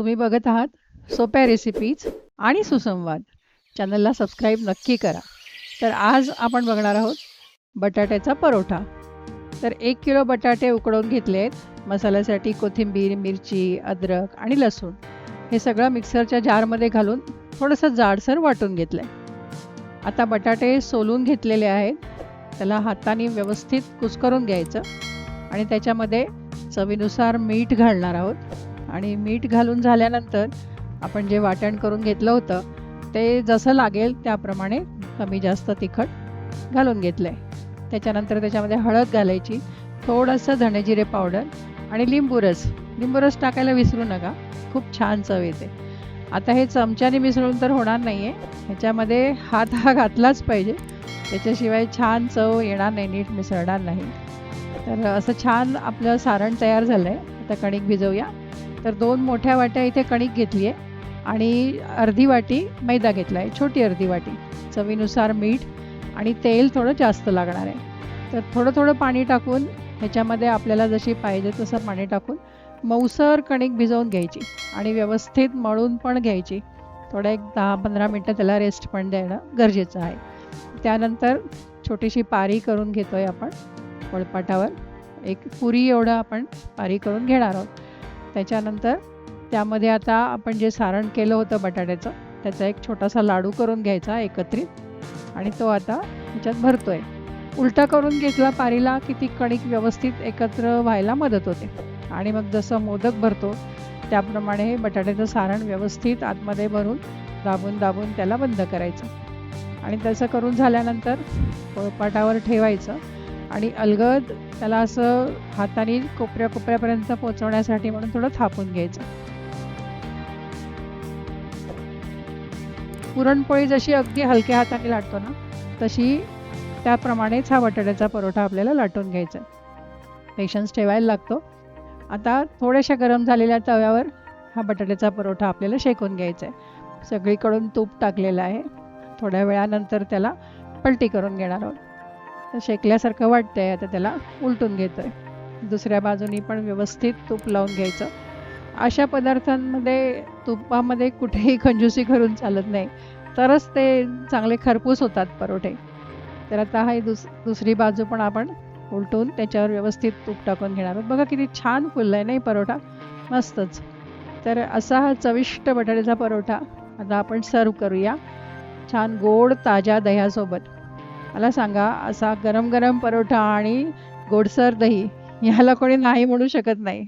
तुम्ही बघत आहात सोप्या रेसिपीज आणि सुसंवाद. चॅनलला सबस्क्राईब नक्की करा. तर आज आपण बघणार आहोत बटाट्याचा परोठा. तर एक किलो बटाटे उकडवून घेतले आहेत. मसाल्यासाठी कोथिंबीर मिरची अद्रक आणि लसूण. हे सगळं मिक्सरच्या जारमध्ये घालून थोडंसं जाडसर वाटून घेतलं आहे आता बटाटे सोलून घेतलेले आहेत. त्याला हाताने व्यवस्थित कुस्करून घ्यायचं. आणि त्याच्यामध्ये चवीनुसार मीठ घालणार आहोत. आणि मीठ घालून झाल्यानंतर आपण जे वाटण करून घेतलं होतं ते जसं लागेल त्याप्रमाणे कमी जास्त तिखट घालून घेतलं आहे त्याच्यानंतर त्याच्यामध्ये हळद घालायची थोडंसं धणेजिरे पावडर आणि लिंबू रस. लिंबू रस टाकायला विसरू नका खूप छान चव येते. आता हे चमच्याने मिसळून तर होणार नाही आहे ह्याच्यामध्ये हात हा घातलाच पाहिजे. त्याच्याशिवाय छान चव येणार नाही नीट मिसळणार नाही. तर असं छान आपलं सारण तयार झालं आहे आता कणिक भिजवूया. तर दोन मोठ्या वाट्या इथे कणिक घेतली आहे आणि अर्धी वाटी मैदा घेतला आहे छोटी अर्धी वाटी. चवीनुसार मीठ आणि तेल थोडं जास्त लागणार आहे. तर थोडं थोडं पाणी टाकून ह्याच्यामध्ये आपल्याला जशी पाहिजे तसं पाणी टाकून मऊसर कणिक भिजवून घ्यायची आणि व्यवस्थित मळून पण घ्यायची. थोडं एक दहा पंधरा मिनटं त्याला रेस्ट पण देणं गरजेचं आहे. त्यानंतर छोटीशी पारी करून घेतो आहे आपण पळपाटावर एक पुरी एवढं आपण पारी करून घेणार आहोत. त्याच्यानंतर त्यामध्ये आता आपण जे सारण केलं होतं बटाट्याचं त्याचा एक छोटासा लाडू करून घ्यायचा एकत्रित आणि तो आता त्याच्यात भरतो आहे उलटा करून घेतला पारीला की ती कणिक व्यवस्थित एकत्र व्हायला मदत होते. आणि मग जसं मोदक भरतो त्याप्रमाणे बटाट्याचं सारण व्यवस्थित आतमध्ये भरून दाबून दाबून त्याला बंद करायचं. आणि तसं करून झाल्यानंतर पोळपाटावर ठेवायचं. आणि अलगद त्याला असं हाताने कोपऱ्या कोपऱ्यापर्यंत पोचवण्यासाठी म्हणून थोडं थापून घ्यायचं. पुरणपोळी जशी अगदी हलक्या हाताने लाटतो ना तशी त्याप्रमाणेच हा बटाट्याचा परोठा आपल्याला लाटून घ्यायचा पेशन्स ठेवायला लागतो. आता थोड्याशा गरम झालेल्या तव्यावर हा बटाट्याचा परोठा आपल्याला शेकून घ्यायचा आहे. सगळीकडून तूप टाकलेलं आहे. थोड्या वेळानंतर त्याला पलटी करून घेणार आहोत. तर शेकल्यासारखं वाटतं आहे आता त्याला. उलटून घेतो आहे दुसऱ्या बाजूनी पण व्यवस्थित तूप लावून घ्यायचं. अशा पदार्थांमध्ये तुपामध्ये कुठेही खंजुसी करून चालत नाही. तरच ते चांगले खरपूस होतात परोठे. तर आता हा दुस दुसरी बाजू पण आपण उलटून त्याच्यावर व्यवस्थित तूप टाकून घेणार आहोत. बघा किती छान फुललं आहे नाही परोठा? मस्तच. तर असा हा चविष्ट बटाट्याचा परोठा आता आपण सर्व करूया. छान गोड ताज्या दह्यासोबत. मला सांगा असा गरम गरम परोठा आणि गोडसर दही ह्याला कोणी नाही म्हणू शकत नाही.